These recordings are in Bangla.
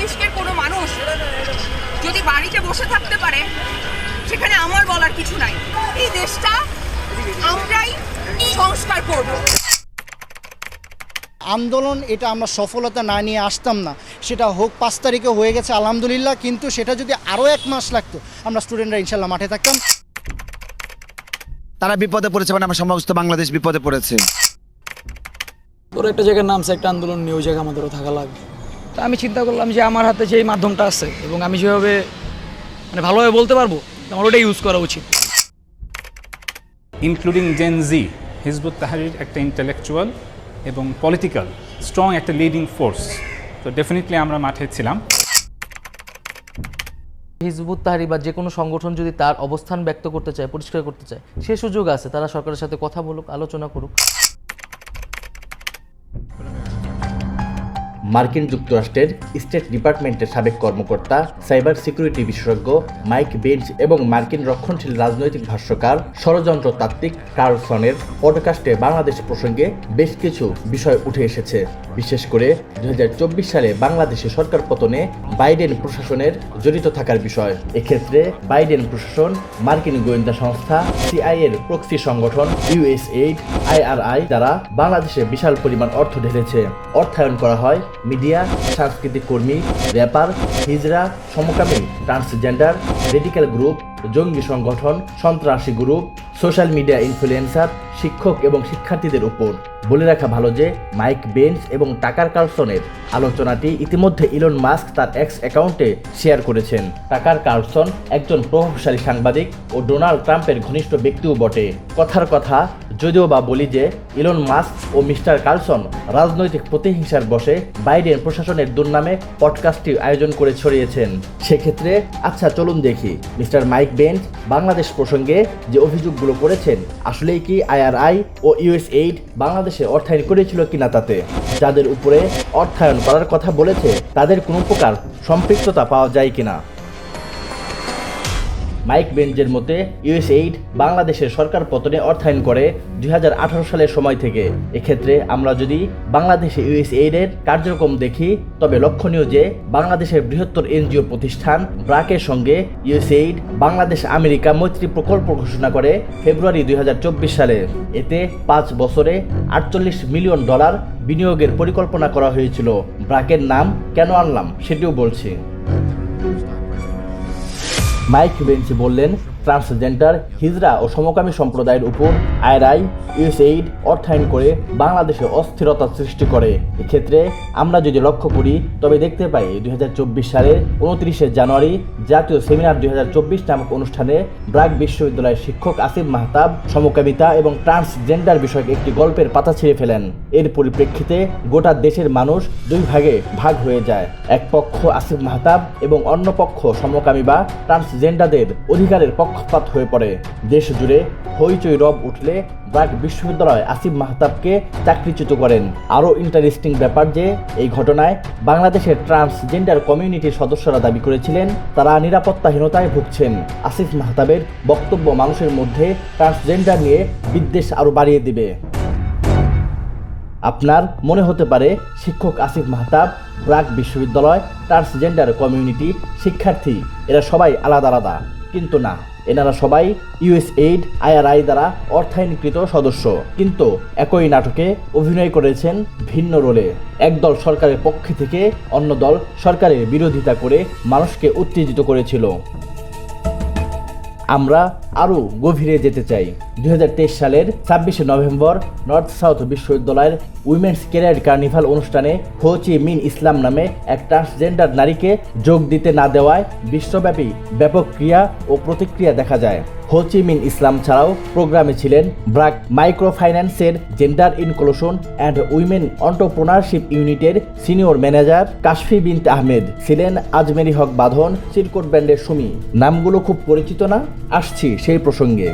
মস্তিষ্কের কোনো মানুষ যদি বাড়িতে বসে থাকতে পারে সেখানে আমার বলার কিছু নাই। এই দেশটা আমরাই সংস্কার করব। আন্দোলন এটা আমরা সফলতা না নিয়ে আসতাম না। সেটা হোক পাঁচ তারিখে হয়ে গেছে আলহামদুলিল্লাহ কিন্তু সেটা যদি আরও এক মাস লাগতো আমরা স্টুডেন্টরা ইনশাল্লাহ মাঠে থাকতাম। তারা বিপদে পড়েছে মানে আমার সমস্ত বাংলাদেশ বিপদে পড়েছে। তোর একটা জায়গায় নামছে একটা আন্দোলন নিয়ে ওই জায়গায় আমাদেরও থাকা লাগবে। তা আমি চিন্তা করলাম যে আমার হাতে যে এই মাধ্যমটা আছে এবং আমি যেভাবে মানে ভালোভাবে বলতে পারব আমার ওটাই ইউজ করা উচিত। Including Gen Z Hizbut Tahrir একটা ইন্টেলেকচুয়াল এবং পলিটিক্যাল স্ট্রং একটা লিডিং ফোর্স তো ডেফিনেটলি আমরা মাঠে ছিলাম। হিজবুত তাহারি বা যে কোনো সংগঠন যদি তার অবস্থান ব্যক্ত করতে চায় পরিষ্কার করতে চায় সে সুযোগ আছে তারা সরকারের সাথে কথা বলুক আলোচনা করুক। মার্কিন যুক্তরাষ্ট্রের স্টেট ডিপার্টমেন্টের সাবেক কর্মকর্তা, সাইবার সিকিউরিটি বিশেষজ্ঞ মাইক বেঞ্চ এবং মার্কিন রক্ষণশীল রাজনৈতিক ভাষ্যকার ষড়যন্ত্র তাত্ত্বিক কার্লসনের পডকাস্টে বাংলাদেশ প্রসঙ্গে বেশ কিছু বিষয় উঠে এসেছে। বিশেষ করে দুই সালে বাংলাদেশে সরকার পতনে বাইডেন প্রশাসনের জড়িত থাকার বিষয়। এক্ষেত্রে বাইডেন প্রশাসন মার্কিন গোয়েন্দা সংস্থা সিআইএর প্রক্সি সংগঠন ইউএসএইড, আইআরআই দ্বারা বাংলাদেশে বিশাল পরিমাণ অর্থ ঢেলেছে। অর্থায়ন করা হয় মিডিয়া, সাংস্কৃতিক কর্মী, র্যাপার হিজরা সমকামী, ট্রান্সজেন্ডার, রেডিক্যাল গ্রুপ, জঙ্গি সংগঠন, সন্ত্রাসী গ্রুপ, সোশ্যাল মিডিয়া ইনফ্লুয়েন্সার, শিক্ষক এবং শিক্ষার্থীদের উপর। বলে রাখা ভালো যে, মাইক বেঞ্চ এবং টাকার কার্লসনের আলোচনাটি ইতিমধ্যে ইলন মাস্ক তার এক্স অ্যাকাউন্টে শেয়ার করেছেন। টাকার কার্লসন একজন প্রভাবশালী সাংবাদিক ও ডোনাল্ড ট্রাম্পের ঘনিষ্ঠ ব্যক্তিও বটে। কথার কথা যদিও বা বলি যে ইলন মাস্ক ও মিস্টার কার্লসন রাজনৈতিক প্রতিহিংসার বসে বাইডেন প্রশাসনের দুর্নামে পডকাস্টটি আয়োজন করে ছড়িয়েছেন। সেক্ষেত্রে আচ্ছা চলুন দেখি। মিস্টার মাইক বেঞ্চ বাংলাদেশ প্রসঙ্গে যে অভিযোগগুলো করেছেন, আসলেই কি আইআরআই ও ইউএসএইড বাংলাদেশে অর্থায়ন করেছিল কিনা তাতে? যাদের উপরে অর্থায়ন করার কথা বলেছে, তাদের কোনো প্রকার সম্পৃক্ততা পাওয়া যায় কিনা? মাইক বেঞ্জের মতে ইউএসএইড বাংলাদেশের সরকার পতনে অর্থায়ন করে দুই হাজার আঠারো সালের সময় থেকে। এক্ষেত্রে আমরা যদি বাংলাদেশে ইউএসএইডের কার্যক্রম দেখি, তবে লক্ষণীয় যে বাংলাদেশের বৃহত্তর এনজিও প্রতিষ্ঠান ব্রাকের সঙ্গে ইউএসএইড বাংলাদেশ আমেরিকা মৈত্রী প্রকল্প ঘোষণা করে ফেব্রুয়ারি দুই হাজার চব্বিশ সালে। এতে পাঁচ বছরে আটচল্লিশ মিলিয়ন ডলার বিনিয়োগের পরিকল্পনা করা হয়েছিল। ব্রাকের নাম কেন আনলাম সেটিও বলছি। মাইক বেঞ্চি বললেন ট্রান্সজেন্ডার হিজরা ও সমকামী সম্প্রদায়ের উপর আইআরআই ইউএসএইড অর্থায়ন করে বাংলাদেশে অস্থিরতা সৃষ্টি করে। এক্ষেত্রে আমরা যদি লক্ষ্য করি, তবে দেখতে পাই দু হাজার চব্বিশ সালের উনত্রিশে জানুয়ারি জাতীয় সেমিনার দুই নামক অনুষ্ঠানে ব্রাক বিশ্ববিদ্যালয়ের শিক্ষক আসিফ মাহতাব, সমকামিতা এবং ট্রান্সজেন্ডার বিষয়ক একটি গল্পের পাতা ছিঁড়ে ফেলেন। এর পরিপ্রেক্ষিতে গোটা দেশের মানুষ দুই ভাগে ভাগ হয়ে যায়। এক পক্ষ আসিফ মাহতাব এবং অন্য পক্ষ সমকামী বা ট্রান্সজেন্ডারদের অধিকারের পক্ষপাত হয়ে পড়ে। দেশ জুড়ে হইচই রব উঠলে ব্রাক বিশ্ববিদ্যালয় আসিফ মাহতাবকে চাকরিচ্যুত করেন। আরও ইন্টারেস্টিং ব্যাপার যে, এই ঘটনায় বাংলাদেশের ট্রান্সজেন্ডার কমিউনিটির সদস্যরা দাবি করেছিলেন, তারা নিরাপত্তাহীনতায় ভুগছেন। আসিফ মাহতাবের বক্তব্য মানুষের মধ্যে ট্রান্সজেন্ডার নিয়ে বিদ্বেষ আরও বাড়িয়ে দিবে। আপনার মনে হতে পারে, শিক্ষক আসিফ মাহতাব ব্রাক বিশ্ববিদ্যালয় ট্রান্সজেন্ডার কমিউনিটি শিক্ষার্থী। এরা সবাই আলাদা আলাদা। কিন্তু না। এনারা সবাই ইউএসএইড আইআরআই দ্বারা অর্থায়নকৃত সদস্য। কিন্তু একই নাটকে অভিনয় করেছেন ভিন্ন রোলে একদল সরকারের পক্ষে থেকে অন্য দল সরকারের বিরোধিতা করে মানুষকে উত্তেজিত করেছিল। আমরা আরও গভীরে যেতে চাই। দুই হাজার তেইশ সালের ছাব্বিশে নভেম্বর নর্থ সাউথ বিশ্ববিদ্যালয়ের উইমেন্স ক্যারিয়ার কার্নিভাল অনুষ্ঠানে হো চি মিন ইসলাম নামে এক ট্রান্সজেন্ডার নারীকে যোগ দিতে না দেওয়ায় বিশ্বব্যাপী ব্যাপক ক্রিয়া ও প্রতিক্রিয়া দেখা যায়। হো চি মিন ইসলাম ছাড়াও প্রোগ্রামে ছিলেন ব্রাক মাইক্রো ফাইন্যান্সের gender inclusion and women entrepreneurship ইউনিটের সিনিয়র ম্যানেজার কাশফি বিনতে আহমেদ। ছিলেন আজমেরি হক বাঁধন, সিরকোট ব্যান্ডের সুমি। নামগুলো খুব পরিচিত না? আসছি সেই প্রসঙ্গে।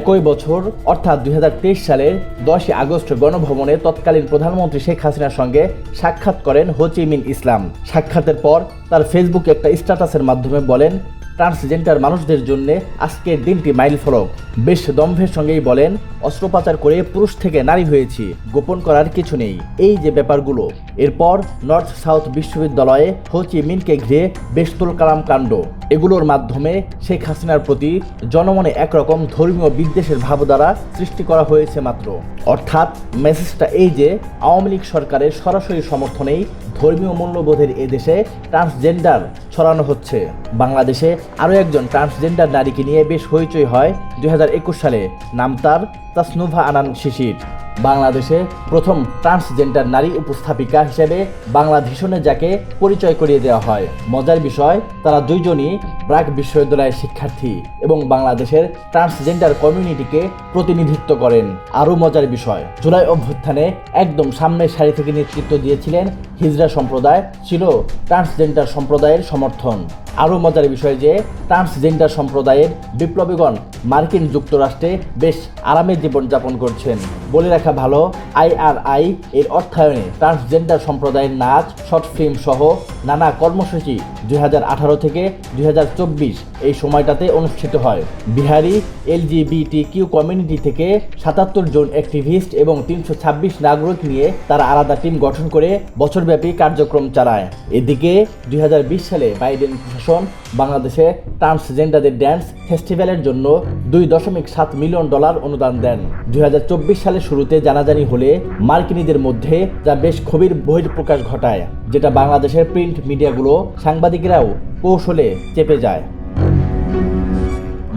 একই বছর, অর্থাৎ দুই হাজার তেইশ সালের দশই আগস্ট গণভবনে তৎকালীন প্রধানমন্ত্রী শেখ হাসিনার সঙ্গে সাক্ষাৎ করেন হোচিমিন ইসলাম। সাক্ষাতের পর তার ফেসবুকে একটা স্ট্যাটাসের মাধ্যমে বলেন ট্রান্সজেন্ডার মানুষদের জন্য আজকের দিনটি মাইল ফলক। বেশ দম্ভের সঙ্গেই বলেন, অস্ত্রোপচার করে পুরুষ থেকে নারী হয়েছি, গোপন করার কিছু নেই। এই যে ব্যাপারগুলো। এরপর নর্থ সাউথ বিশ্ববিদ্যালয়ে হোচি মিনকে ঘিরে বেশ কালাম কাণ্ড। এগুলোর মাধ্যমে শেখ হাসিনার প্রতি জনমনে একরকম ধর্মীয় বিদ্বেষের ভাবধারা সৃষ্টি করা হয়েছে মাত্র। অর্থাৎ মেসেজটা এই যে, আওয়ামী লীগ সরকারের সরাসরি সমর্থনেই ধর্মীয় মূল্যবোধের এদেশে ট্রান্সজেন্ডার ছড়ানো হচ্ছে। বাংলাদেশে আরও একজন ট্রান্সজেন্ডার নারীকে নিয়ে বেশ হইচই হয় দু হাজার একুশ সালে। নাম তার তাসনুভা আনান শিশির। বাংলাদেশে প্রথম ট্রান্সজেন্ডার নারী উপস্থাপিকা হিসেবে বাংলাদেশনে যাকে পরিচয় করিয়ে দেওয়া হয়। মজার বিষয়, তারা দুইজনই ব্রাক বিশ্ববিদ্যালয়ের শিক্ষার্থী এবং বাংলাদেশের ট্রান্সজেন্ডার কমিউনিটিকে প্রতিনিধিত্ব করেন। আরও মজার বিষয়, জুলাই অভ্যুত্থানে একদম সামনের সারি থেকে নেতৃত্ব দিয়েছিলেন হিজরা সম্প্রদায়, ছিল ট্রান্সজেন্ডার সম্প্রদায়ের সমর্থন। আরও মজার বিষয় যে, ট্রান্সজেন্ডার সম্প্রদায়ের বিপ্লবীগণ মার্কিন যুক্তরাষ্ট্রে বেশ আরামে জীবনযাপন করছেন। বলে রাখা ভালো আইআরআই এর অর্থায়নে ট্রান্সজেন্ডার সম্প্রদায়ের নাচ, শর্ট ফিল্ম সহ নানা কর্মসূচি দুই হাজার আঠারো থেকে দুই হাজার চব্বিশ এই সময়টাতে অনুষ্ঠিত হয়। বিহারি এলজিবিটি কিউ কমিউনিটি থেকে সাতাত্তর জন অ্যাক্টিভিস্ট এবং তিনশো ছাব্বিশ নাগরিক নিয়ে তারা আলাদা টিম গঠন করে বছরব্যাপী কার্যক্রম চালায়। এদিকে দুই হাজার বিশ সালে বাইডেন প্রশাসন বাংলাদেশে ট্রান্সজেন্ডারদের ড্যান্স ফেস্টিভ্যালের জন্য দুই দশমিক সাত মিলিয়ন ডলার অনুদান দেন। দুই চব্বিশ সালের শুরুতে জানাজানি হলে মার্কিনীদের মধ্যে যা বেশ ক্ষোভের বহিঃপ্রকাশ ঘটায়, যেটা বাংলাদেশের প্রিন্ট মিডিয়াগুলো সাংবাদিকেরাও কৌশলে চেপে যায়।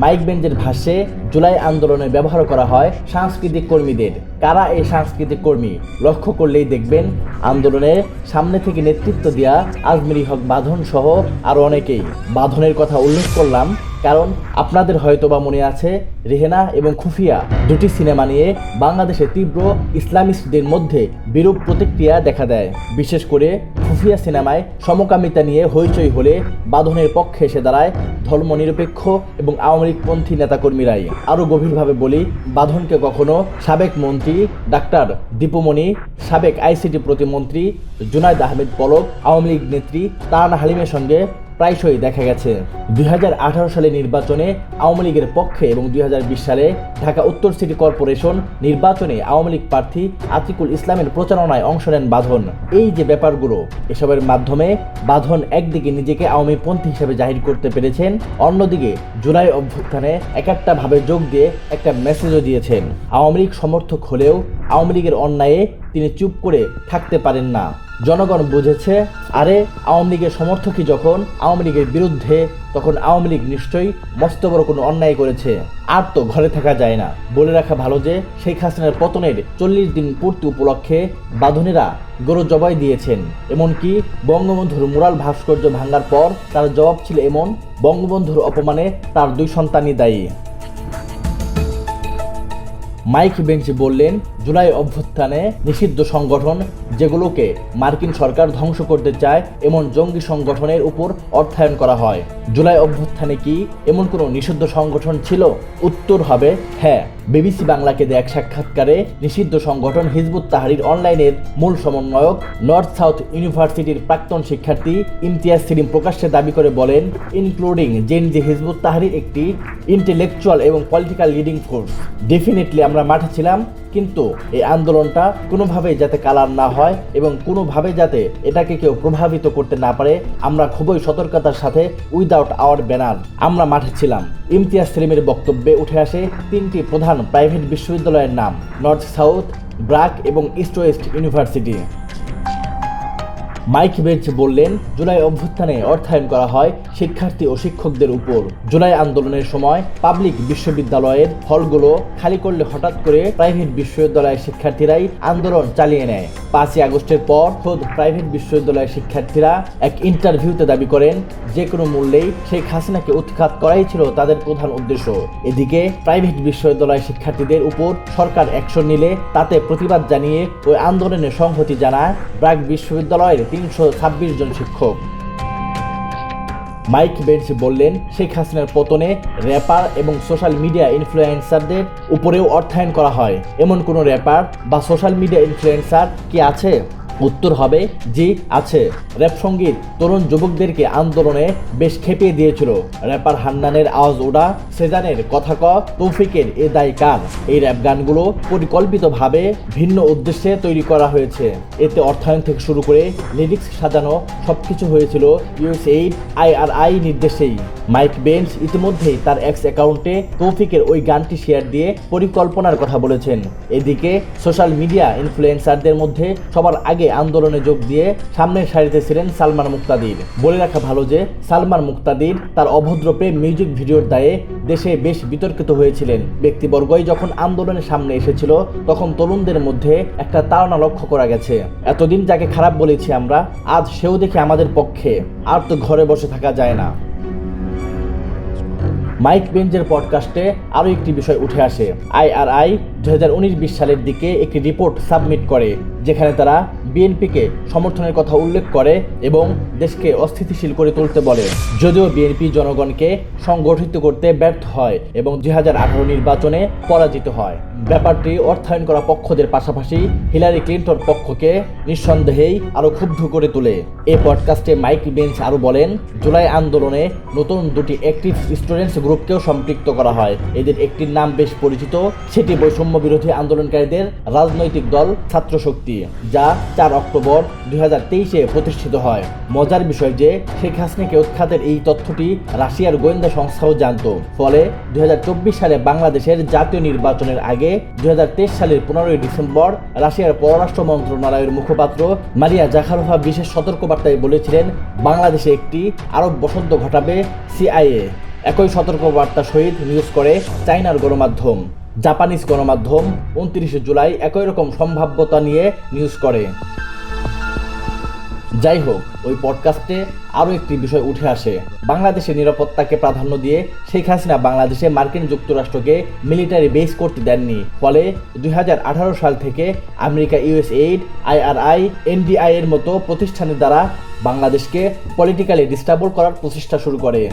মাইক বেঞ্জের ভাষ্যে, জুলাই আন্দোলনে ব্যবহার করা হয় সাংস্কৃতিক কর্মীদের। কারা এই সাংস্কৃতিক কর্মী? লক্ষ্য করলেই দেখবেন, আন্দোলনে সামনে থেকে নেতৃত্ব দেওয়া আজমিরি হক বাঁধন সহ আরও অনেকেই। বাঁধনের কথা উল্লেখ করলাম কারণ আপনাদের হয়তো বা মনে আছে, রেহেনা এবং খুফিয়া দুটি সিনেমা নিয়ে বাংলাদেশে তীব্র ইসলামিস্টদের মধ্যে বিরূপ প্রতিক্রিয়া দেখা দেয়। বিশেষ করে খুফিয়া সিনেমায় সমকামিতা নিয়ে হইচই হলে বাঁধনের পক্ষে এসে দাঁড়ায় ধর্মনিরপেক্ষ এবং আওয়ামী লীগপন্থী নেতাকর্মীরাই। আরও গভীরভাবে বলি, বাঁধনকে কখনো সাবেক মন্ত্রী ডাক্তার দীপুমণি, সাবেক আইসিটি প্রতিমন্ত্রী জুনায়দ আহমেদ পলক, আওয়ামী লীগ নেত্রী তারানা হালিমের সঙ্গে প্রায়শই দেখা গেছে। দু হাজার আঠারো সালে নির্বাচনে আওয়ামী লীগের পক্ষে এবং দুই হাজার বিশ সালে ঢাকা উত্তর সিটি কর্পোরেশন নির্বাচনে আওয়ামী লীগ প্রার্থী আতিকুল ইসলামের প্রচারণায় অংশ নেন বাঁধন। এই যে ব্যাপারগুলো, এসবের মাধ্যমে বাঁধন একদিকে নিজেকে আওয়ামী পন্থী হিসেবে জাহির করতে পেরেছেন, অন্যদিকে জুলাই অভ্যুত্থানে এক একটা ভাবে যোগ দিয়ে একটা মেসেজও দিয়েছেন। আওয়ামী লীগ সমর্থক হলেও আওয়ামী লীগের অন্যায়ে তিনি চুপ করে থাকতে পারেন না। জনগণ বুঝেছে, আরে আওয়ামী লীগের সমর্থকই যখন আওয়ামী লীগের বিরুদ্ধে, তখন আওয়ামী লীগ নিশ্চয়ই মস্ত বড় কোনো অন্যায় করেছে। আর তো ঘরে থাকা যায় না। বলে রাখা ভালো যে, শেখ হাসিনার পতনের চল্লিশ দিন পূর্তি উপলক্ষে বাঁধনেরা গরু জবাই দিয়েছেন। এমনকি বঙ্গবন্ধুর মুরাল ভাস্কর্য ভাঙার পর তার জবাব ছিল এমন, বঙ্গবন্ধুর অপমানে তার দুই সন্তানই দায়ী। মাইক বেঞ্চ বললেন জুলাই অভ্যুত্থানে নিষিদ্ধ সংগঠন যেগুলোকে মার্কিন সরকার ধ্বংস করতে চায়, এমন জঙ্গি সংগঠনের উপর অর্থায়ন করা হয়। জুলাই অভ্যুত্থানে কি এমন কোনো নিষিদ্ধ সংগঠন ছিল? উত্তর হবে হ্যাঁ। বিবিসি বাংলাকে দেয়া এক সাক্ষাৎকারে নিষিদ্ধ সংগঠন হিজবুত তাহারির অনলাইনের মূল সমন্বয়ক, নর্থ সাউথ ইউনিভার্সিটির প্রাক্তন শিক্ষার্থী ইমতিয়াজ সেলিম প্রকাশ্যে দাবি করে বলেন, including Gen Z Hizbut Tahrir একটি ইন্টেলেকচুয়াল এবং পলিটিক্যাল লিডিং ফোর্স। ডেফিনেটলি আমরা মাঠে ছিলাম কিন্তু এই আন্দোলনটা কোনোভাবেই যাতে কালার না হয় এবং কোনোভাবে যাতে এটাকে কেউ প্রভাবিত করতে না পারে, আমরা খুবই সতর্কতার সাথে উইদাউট আওয়ার ব্যানার আমরা মাঠে ছিলাম। ইমতিয়াজ সেলিমের বক্তব্যে উঠে আসে তিনটি প্রধান প্রাইভেট বিশ্ববিদ্যালয়ের নাম নর্থ সাউথ ব্রাক এবং East West University Mike Benz বললেন, জুলাই অভ্যুত্থানে অর্থায়ন করা হয় শিক্ষার্থী ও শিক্ষকদের উপর। জুলাই আন্দোলনের সময় পাবলিক বিশ্ববিদ্যালয়ের হলগুলো খালি করলে হঠাৎ করে প্রাইভেট বিশ্ববিদ্যালয়ের শিক্ষার্থীরাই আন্দোলন চালিয়ে নেয়। পাঁচই আগস্টের পর খোদ প্রাইভেট বিশ্ববিদ্যালয়ের শিক্ষার্থীরা এক ইন্টারভিউতে দাবি করেন, যে কোনো মূল্যেই শেখ হাসিনাকে উৎখাত করাই ছিল তাদের প্রধান উদ্দেশ্য। এদিকে প্রাইভেট বিশ্ববিদ্যালয়ের শিক্ষার্থীদের উপর সরকার অ্যাকশন নিলে তাতে প্রতিবাদ জানিয়ে ওই আন্দোলনে সংহতি জানায় ব্রাক বিশ্ববিদ্যালয়ের তিনশো ছাব্বিশ জন শিক্ষক। মাইক বেন্স বললেন, শেখ হাসিনার পতনে র্যাপার এবং সোশ্যাল মিডিয়া ইনফ্লুয়েন্সারদের উপরেও অর্থায়ন করা হয়। এমন কোনো র্যাপার বা সোশ্যাল মিডিয়া ইনফ্লুয়েন্সার কি আছে? উত্তর হবে জি আছে। র্যাপ সংগীত, তরুণ যুবকদেরকে আন্দোলনে বেশ খেপিয়ে দিয়েছিল। র্যাপার হান্নানের আওয়াজ ওড়া, সেজানের কথা ক, তৌফিকের এ দায় কার? এই র্যাপ গানগুলো পরিকল্পিতভাবে ভিন্ন উদ্দেশ্যে তৈরি করা হয়েছে। এতে অর্থায়ন থেকে শুরু করে লিরিক্স সাজানো সবকিছু হয়েছিল ইউএসএইড আইআরআই নির্দেশেই। মাইক বেঞ্চ ইতিমধ্যেই তার এক্স অ্যাকাউন্টে তৌফিকের ওই গানটি শেয়ার দিয়ে পরিকল্পনার কথা বলেছেন। এদিকে সোশ্যাল মিডিয়া ইনফ্লুয়েন্সারদের মধ্যে সবার আগে আন্দোলনে যোগ দিয়ে সামনের সারিতে ছিলেন সালমান মুক্তাদির। বলে রাখা ভালো যে, সালমান মুক্তাদির তার অভদ্র প্রেম মিউজিক ভিডিওর দায়ে দেশে বেশ বিতর্কিত হয়েছিলেন। ব্যক্তিবর্গই যখন আন্দোলনের সামনে এসেছিল, তখন তরুণদের মধ্যে একটা তাড়না লক্ষ্য করা গেছে। এতদিন যাকে খারাপ বলেছি আমরা, আজ সেও দেখে আমাদের পক্ষে আর তো ঘরে বসে থাকা যায় না। মাইক বেঞ্জের পডকাস্টে আরও একটি বিষয় উঠে আসে। আইআরআই দু হাজার উনিশ বিশ সালের দিকে একটি রিপোর্ট সাবমিট করে। যেখানে তারা বিএনপিকে সমর্থনের কথা উল্লেখ করে এবং দেশকে অস্থিতিশীল করে তুলতে বলে। যদিও বিএনপি জনগণকে সংগঠিত করতে ব্যর্থ হয় এবং দুই হাজার আঠারো নির্বাচনে পরাজিত হয়। ব্যাপারটি অর্থায়ন করা পক্ষদের পাশাপাশি হিলারি ক্লিন্টন পক্ষকে নিঃসন্দেহেই আরও ক্ষুব্ধ করে তোলে। এই পডকাস্টে মাইক বেঞ্চ আরও বলেন, জুলাই আন্দোলনে নতুন দুটি অ্যাক্টিভ স্টুডেন্টস গ্রুপকেও সম্পৃক্ত করা হয়। এদের একটির নাম বেশ পরিচিত, সেটি বৈষম্য বিরোধী আন্দোলনকারীদের রাজনৈতিক দল ছাত্র শক্তি যা চার অক্টোবর দুই তেইশে প্রতিষ্ঠিত হয়। মজার বিষয় যে, শেখ হাসিনাকে উৎখাতের এই তথ্যটি রাশিয়ার গোয়েন্দা সংস্থাও জানত। ফলে দুই সালে বাংলাদেশের জাতীয় নির্বাচনের আগে দুই হাজার তেইশ সালের পনেরোই ডিসেম্বর রাশিয়ার পররাষ্ট্র মন্ত্রণালয়ের মুখপাত্র মারিয়া জাখারোভা বিশেষ সতর্কবার্তায় বলেছিলেন, বাংলাদেশে একটি আরব বসন্ত ঘটাবে সিআইএ। একই সতর্কবার্তা সহিত নিউজ করে চাইনার গণমাধ্যম। জাপানিজ গণমাধ্যম উনত্রিশে জুলাই একই রকম সম্ভাব্যতা নিয়ে নিউজ করে। যাই হোক ওই পডকাস্টে আরও একটি বিষয় উঠে আসে। বাংলাদেশের নিরাপত্তাকে প্রাধান্য দিয়ে শেখ হাসিনা বাংলাদেশে মার্কিন যুক্তরাষ্ট্রকে মিলিটারি বেস করতে দেননি। ফলে দুই হাজার আঠারো সাল থেকে আমেরিকা ইউএসএইড আইআরআই এনডিআই এর মতো প্রতিষ্ঠানের দ্বারা বাংলাদেশকে পলিটিক্যালি ডিস্টার্বল করার প্রচেষ্টা শুরু করে।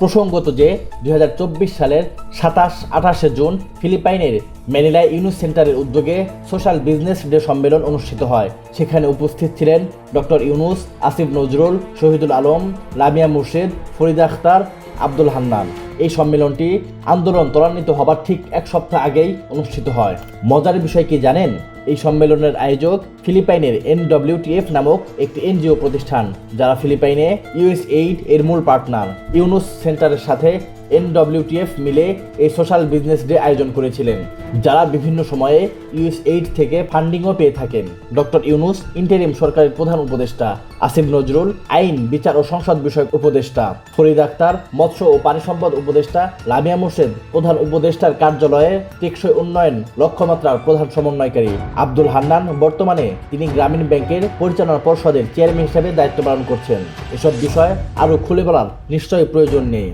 প্রসঙ্গত যে দু হাজার চব্বিশ সালের সাতাশ, আঠাশে জুন ফিলিপাইনের ম্যানিলা ইউনুস সেন্টারের উদ্যোগে সোশ্যাল বিজনেস ডে সম্মেলন অনুষ্ঠিত হয়। সেখানে উপস্থিত ছিলেন ডক্টর ইউনুস, আসিফ নজরুল, শহীদুল আলম লামিয়া মুর্শিদ, ফরিদা আখতার আব্দুল হান্নান। এই সম্মেলনটি আন্দোলন ত্বরান্বিত হবার ঠিক এক সপ্তাহ আগেই অনুষ্ঠিত হয়। মজার বিষয় কি জানেন? এই সম্মেলনের আয়োজক ফিলিপাইনের এনডব্লিউটিএফ নামক একটি এনজিও প্রতিষ্ঠান, যারা ফিলিপাইনে ইউএস এইড এর মূল পার্টনার, ইউনুস সেন্টারের সাথে এনডব্লিউটিএফ মিলে এই সোশ্যাল বিজনেস ডে আয়োজন করেছিলেন, যারা বিভিন্ন সময়ে ইউএস এইড থেকে ফান্ডিংও পেয়ে থাকেন। ডক্টর ইউনুস, ইন্টারিম সরকারের প্রধান উপদেষ্টা, আসিফ নজরুল, আইন, বিচার ও সংসদ বিষয়ক উপদেষ্টা, ফরিদ আক্তার, মৎস্য ও পানি সম্পদ উপদেষ্টা, লামিয়া মোর্শেদ, প্রধান উপদেষ্টার কার্যালয়ে টেকসই উন্নয়ন লক্ষ্যমাত্রার প্রধান সমন্বয়কারী। আব্দুল হান্নান বর্তমানে তিনি গ্রামীণ ব্যাংকের পরিচালনা পর্ষদের চেয়ারম্যান হিসেবে দায়িত্ব পালন করছেন। এসব বিষয় আরও খুলে বলার নিশ্চয়ই প্রয়োজন নেই।